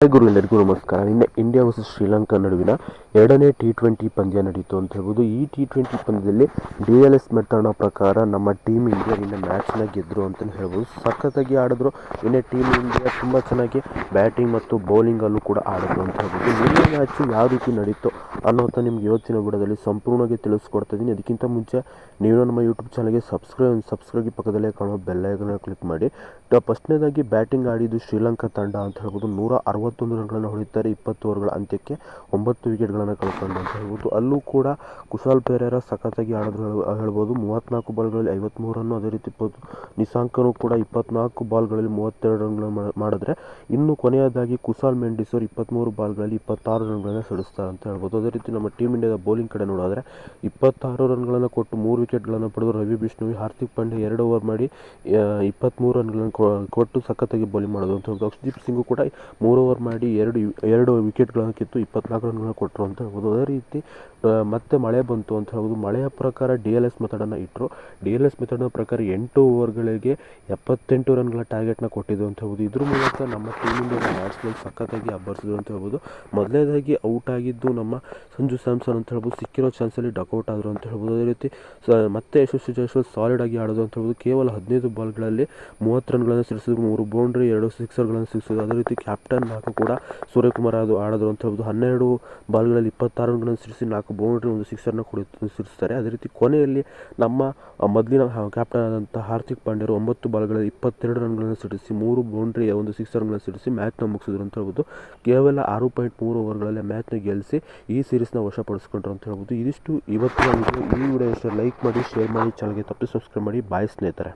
Hi ಗುರು ಎಲ್ಲರಿಗೂ ನಮಸ್ಕಾರ ನಿನ್ನೆ ಇಂಡಿಯಾ ವರ್ಸಸ್ ಶ್ರೀಲಂಕಾ ನಡುವಿನ ಎರಡನೇ ಟಿ ಟ್ವೆಂಟಿ ಪಂದ್ಯ ನಡೀತು ಅಂತ ಹೇಳ್ಬೋದು. ಈ ಟಿ ಟ್ವೆಂಟಿ ಪಂದ್ಯದಲ್ಲಿ ಡಿ ಎಲ್ ಎಸ್ ಮೆತ್ತಣ ಪ್ರಕಾರ ನಮ್ಮ ಟೀಮ್ ಇಂಡಿಯಾ ನಿನ್ನೆ ಮ್ಯಾಚ್ನ ಗೆದ್ದರು ಅಂತಲೇ ಹೇಳ್ಬೋದು. ಸಖತ್ತಾಗಿ ಆಡಿದ್ರು. ನಿನ್ನೆ ಟೀಮ್ ಇಂಡಿಯಾ ತುಂಬ ಚೆನ್ನಾಗಿ ಬ್ಯಾಟಿಂಗ್ ಮತ್ತು ಬೌಲಿಂಗಲ್ಲೂ ಕೂಡ ಆಡಿದ್ರು ಅಂತ ಹೇಳ್ಬೋದು. ನಿನ್ನೆ ಮ್ಯಾಚು ಯಾವ ರೀತಿ ನಡೀತು ಅನ್ನೋಂಥ ನಿಮ್ಗೆ ಇವತ್ತಿನ ಬಿಡದಲ್ಲಿ ಸಂಪೂರ್ಣವಾಗಿ ತಿಳಿಸ್ಕೊಡ್ತಾ ಇದ್ದೀನಿ ಅದಕ್ಕಿಂತ ಮುಂಚೆ ನೀವು ನಮ್ಮ ಯೂಟ್ಯೂಬ್ ಚಾನಲ್ಗೆ ಸಬ್ಸ್ಕ್ರೈಬ್ ಸಬ್ಸ್ಕ್ರೈಬ್ ಪಕ್ಕದಲ್ಲೇ ಕಾಣೋ ಬೆಲ್ಲೈಕನ್ನ ಕ್ಲಿಕ್ ಮಾಡಿ. ಫಸ್ಟ್ನೇದಾಗಿ ಬ್ಯಾಟಿಂಗ್ ಆಡಿದ್ದು ಶ್ರೀಲಂಕಾ ತಂಡ ಅಂತ ಹೇಳ್ಬೋದು. ನೂರ ಅರವತ್ತೊಂದು ರನ್ಗಳನ್ನು ಹೊಡೆಯುತ್ತಾರೆ ಇಪ್ಪತ್ತು ಓವರ್ಗಳ ಅಂತ್ಯಕ್ಕೆ ಒಂಬತ್ತು ವಿಕೆಟ್ಗಳನ್ನು ಕಳ್ಕೊಂಡು ಅಂತ ಹೇಳ್ಬೋದು. ಅಲ್ಲೂ ಕೂಡ ಕುಶಾಲ್ ಪೆರೇರ ಸಖತ್ತಾಗಿ ಆಡಿದ್ರು ಹೇಳ್- ಹೇಳ್ಬೋದು. ಮೂವತ್ತ್ನಾಲ್ಕು ಬಾಲ್ಗಳಲ್ಲಿ ಐವತ್ತ್ಮೂರು ಅದೇ ರೀತಿ ಇಪ್ಪತ್ತು ನಿಶಾಂಕನು ಕೂಡ ಇಪ್ಪತ್ನಾಲ್ಕು ಬಾಲ್ಗಳಲ್ಲಿ ಮೂವತ್ತೆರಡು ರನ್ಗಳನ್ನು ಮಾಡಿದ್ರೆ ಇನ್ನು ಕೊನೆಯದಾಗಿ ಕುಶಾಲ್ ಮೆಂಡಿಸ್ ಅವರು ಇಪ್ಪತ್ತ್ಮೂರು ಬಾಲ್ಗಳಲ್ಲಿ ಇಪ್ಪತ್ತಾರು ರನ್ಗಳನ್ನು ಸಡಿಸ್ತಾರೆ ಅಂತ ಹೇಳ್ಬೋದು. ಅದೇ ರೀತಿ ನಮ್ಮ ಟೀಮ್ ಇಂಡಿಯಾದ ಬೌಲಿಂಗ್ ಕಡೆ ನೋಡಿದ್ರೆ ಇಪ್ಪತ್ತಾರು ರನ್ಗಳನ್ನು ಕೊಟ್ಟು ಮೂರು ವಿಕೆಟ್ಗಳನ್ನು ಪಡೆದು ರವಿ ಬಿಷ್ಣುವಿ, ಹಾರ್ದಿಕ್ ಪಾಂಡ್ಯ ಎರಡು ಓವರ್ ಮಾಡಿ ಇಪ್ಪತ್ತ್ಮೂರು ರನ್ಗಳನ್ನು ಕೊಟ್ಟು ಸಖತ್ತಾಗಿ ಬೌಲಿಂಗ್ ಮಾಡೋದು ಅಂತ ಹೇಳ್ಬೋದು. ಅಕ್ಷದೀಪ್ ಸಿಂಗು ಕೂಡ ಮೂರು ಓವರ್ ಮಾಡಿ ಎರಡು ಎರಡು ವಿಕೆಟ್ಗಳನ್ನು ಕಿತ್ತು ಇಪ್ಪತ್ನಾಲ್ಕು ರನ್ಗಳನ್ನು ಕೊಟ್ಟರು ಅಂತ ಹೇಳ್ಬೋದು. ಅದೇ ರೀತಿ ಮತ್ತೆ ಮಳೆ ಬಂತು ಅಂತ ಹೇಳ್ಬೋದು. ಮಳೆಯ ಪ್ರಕಾರ ಡಿ ಎಲ್ ಎಸ್ ಮೆಥಡನ್ನು ಇಟ್ಟರು ಡಿ ಎಲ್ ಎಸ್ ಮೆಥಡ್ನ ಪ್ರಕಾರ ಎಂಟು ಓವರ್ಗಳಿಗೆ ಎಪ್ಪತ್ತೆಂಟು ರನ್ಗಳ ಟಾರ್ಗೆಟ್ನ ಕೊಟ್ಟಿದ್ದು ಅಂತ ಹೇಳ್ಬೋದು. ಇದ್ರ ಮೂಲಕ ನಮ್ಮ ಟೀಮ್ ಇಂಡಿಯಾದ ಬ್ಯಾಟ್ಸ್ಮನ್ ಸಖತ್ತಾಗಿ ಅಬ್ಬರಿಸಿದ್ರು ಅಂತ ಹೇಳ್ಬೋದು. ಮೊದಲನೇದಾಗಿ ಔಟ್ ಆಗಿದ್ದು ನಮ್ಮ ಸಂಜು ಸ್ಯಾಮ್ಸನ್ ಅಂತ ಹೇಳ್ಬೋದು. ಸಿಕ್ಕಿರೋ ಚಾನ್ಸಲ್ಲಿ ಡಕೌಟ್ ಆದರು ಅಂತ ಹೇಳ್ಬೋದು. ಅದೇ ರೀತಿ ಮತ್ತೆ ಯಶಸ್ವಿ ಸಿಚುವೇಷನ್ ಸಾಲಿಡ್ ಆಗಿ ಆಡೋದು ಅಂತ ಹೇಳ್ಬೋದು. ಕೇವಲ ಹದಿನೈದು ಬಾಲ್ಗಳಲ್ಲಿ ಮೂವತ್ತು ರನ್ಗಳನ್ನು ಸಿಡಿಸಿದ್ರು. ಮೂರು ಬೌಂಡ್ರಿ, ಎರಡು ಸಿಕ್ಸರ್ಗಳನ್ನು ಸಿಡಿಸಿದ್ರು. ಅದೇ ರೀತಿ ಕ್ಯಾಪ್ಟನ್ ನಾಲ್ಕು ಕೂಡ ಸೂರ್ಯಕುಮಾರ್ ಅದು ಆಡಿದ್ರು ಅಂತ ಹೇಳ್ಬೋದು. ಹನ್ನೆರಡು ಬಾಲ್ಗಳಲ್ಲಿ ಇಪ್ಪತ್ತಾರು ರನ್ಗಳನ್ನು ಸಿಡಿಸಿ ನಾಲ್ಕು ಬೌಂಡ್ರಿ ಒಂದು ಸಿಕ್ಸರ್ನ ಕೊಡಿ ಸಿಡಿಸ್ತಾರೆ ಅದೇ ರೀತಿ ಕೊನೆಯಲ್ಲಿ ನಮ್ಮ ಮೊದಲಿನ ಕ್ಯಾಪ್ಟನ್ ಆದಂಥ ಹಾರ್ದಿಕ್ ಪಾಂಡ್ಯರು ಒಂಬತ್ತು ಬಾಲ್ಗಳಲ್ಲಿ ಇಪ್ಪತ್ತೆರಡು ರನ್ಗಳನ್ನು ಸಿಡಿಸಿ, ಮೂರು ಬೌಂಡ್ರಿ ಒಂದು ಸಿಕ್ಸರ್ಗಳನ್ನು ಸಿಡಿಸಿ ಮ್ಯಾಚ್ನ ಮುಗಿಸಿದ್ರು ಅಂತ ಹೇಳ್ಬೋದು. ಕೇವಲ ಆರು ಪಾಯಿಂಟ್ ಮೂರು ಓವರ್ಗಳಲ್ಲಿ ಮ್ಯಾಚ್ನ ಗೆಲ್ಲಿಸಿ ಈ ಸೀರೀಸ್ನ ವಶಪಡಿಸ್ಕೊಂಡ್ರು ಅಂತ ಹೇಳ್ಬೋದು. ಇದಿಷ್ಟು ಇವತ್ತಿನ ವಿಡಿಯೋ ಈ ವಿಡಿಯೋ ಇಷ್ಟ ಲೈಕ್ ಮಾಡಿ ಶೇರ್ ಮಾಡಿ ಚಾನಲ್ಗೆ ತಪ್ಪಿ ಸಬ್ಸ್ಕ್ರೈಬ್ ಮಾಡಿ. ಬಾಯ್ ಸ್ನೇಹಿತರೆ.